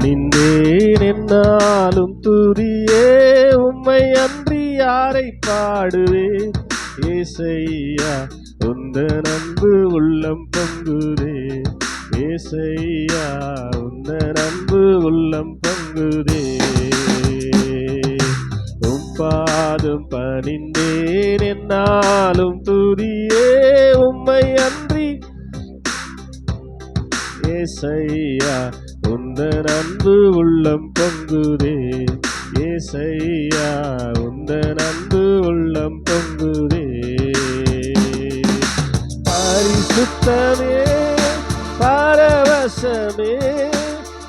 பணிந்தேன் என்னாலும் துரியே உம்மை அன்றி யாரை பாடுவேன்? ஏசையா உந்த நன்பு உள்ளம் பங்குதே. ஏசையா உந்த நன்பு உள்ளம் பங்குதே. உம் பாதம் பணிந்தேன் என்னாலும் துதியே ஏசையா உந்த அன்பு உள்ளம் பொங்குதே. ஏசையா உந்த அன்பு உள்ளம் பொங்குதே. பரிசுத்தமே பரவசமே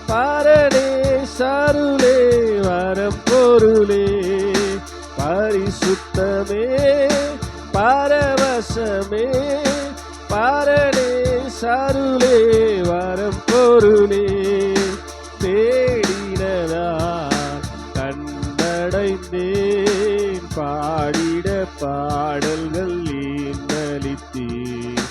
பரணே சருளே வரம் பொருளே. பரிசுத்தமே பரவசமே பரணே சருளே வரப்பொருளே. தேடினதால் கண்டடைந்தேன். பாடிட பாடல்கள் இன்னலித்தேன்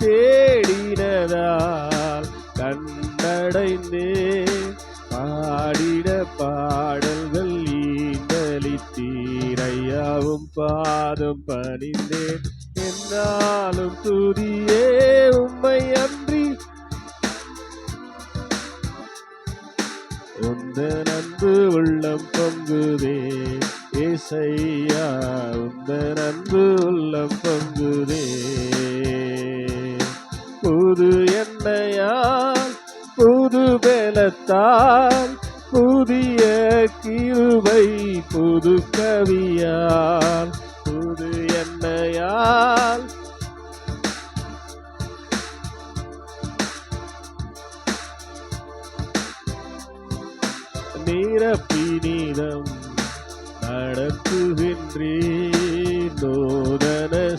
தேடினதால் கண்டடைந்தேன். பாடிட பாடல்கள் ஈந்தளித்தீரையாவும் பாதம் பணிந்தேன். என்னாலும் துதியே உம்மை அன்றி. உந்த அன்பு உள்ளம் பொங்குதே ஏசையா உந்த அன்பு உள்ளம் பொங்குதே. புது எண்ணெயால் புது பலத்தால்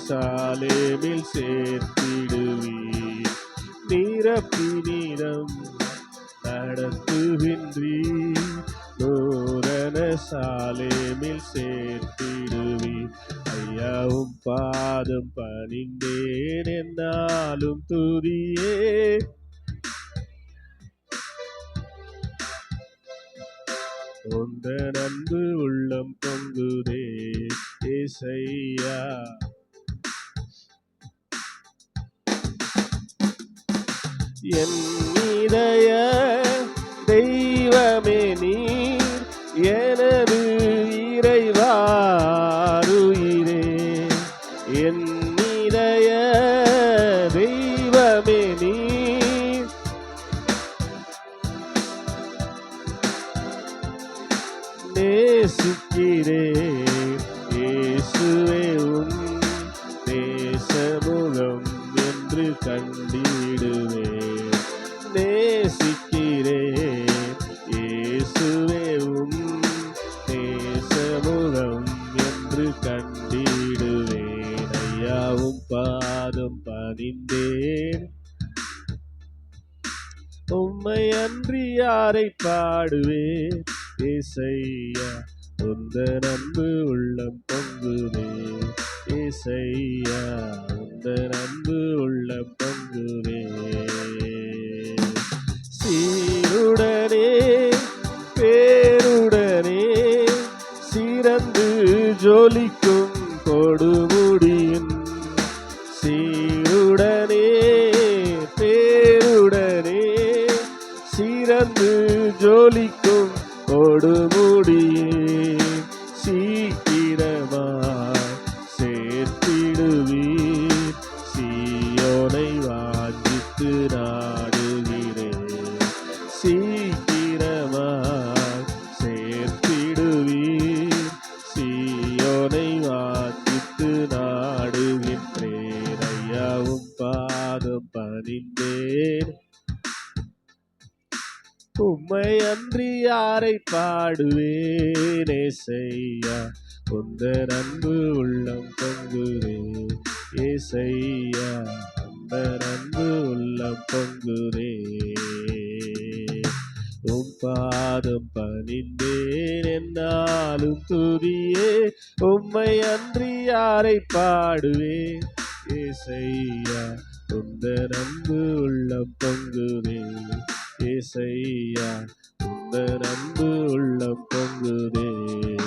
நோதன சாலேமில் சேர்த்திடுவீர். நிரப்பினிதம் நடத்துகின்றீ நோதன சாலேமில் சேர்த்திடுவீர். ஐயாவும் பாதம் பணிந்தேன் என்னாலும் துரியே உந்த நன்பு உள்ளம் பொங்குதே இசையா என் இதய தெய்வமே நீர் எனது இறைவாருயிரே. என் இதய தெய்வமே நீர். நேசிக்கிறே இயேசுவே உன் நேசமுகம் என்று கண்டிடுவே பாடுவேன் உம்மை அன்றி யாரை பாடுவேன்? ஏசையா உந்த அன்பு உள்ளம் பொங்குதே ஏசையா உந்த அன்பு உள்ளம் பொங்குதே சீருடனே பேருடனே சிறந்து ஜொலிக்கும் கொடுமுடி. ஜோலிக்கும் கொடுமுடியே. சீக்கிரமா சேர்த்திடுவீர். சீயோனை வாஞ்சித்து நாடுகிறேன். சீக்கிரமா சேர்த்திடுவீர். சீயோனை வாஞ்சித்து நாடுகின்றேன். ஐயாவும் பாதம் பணிந்தேன். உம்மை அன்றி யாரை பாடுவேனே செய்யா உந்த அன்பு உள்ளம் பொங்குதே ஏசையா? உந்த அன்பு உள்ளம் பொங்குரே உம் பாதம் பணிந்தேன் என்னாலும் துதியே உம்மை அன்றி யாரை பாடுவேன் ஏசையா? உந்த அன்பு உள்ளம் பொங்குரே இசையா உந்த அன்பு உள்ளம் பொங்குதே.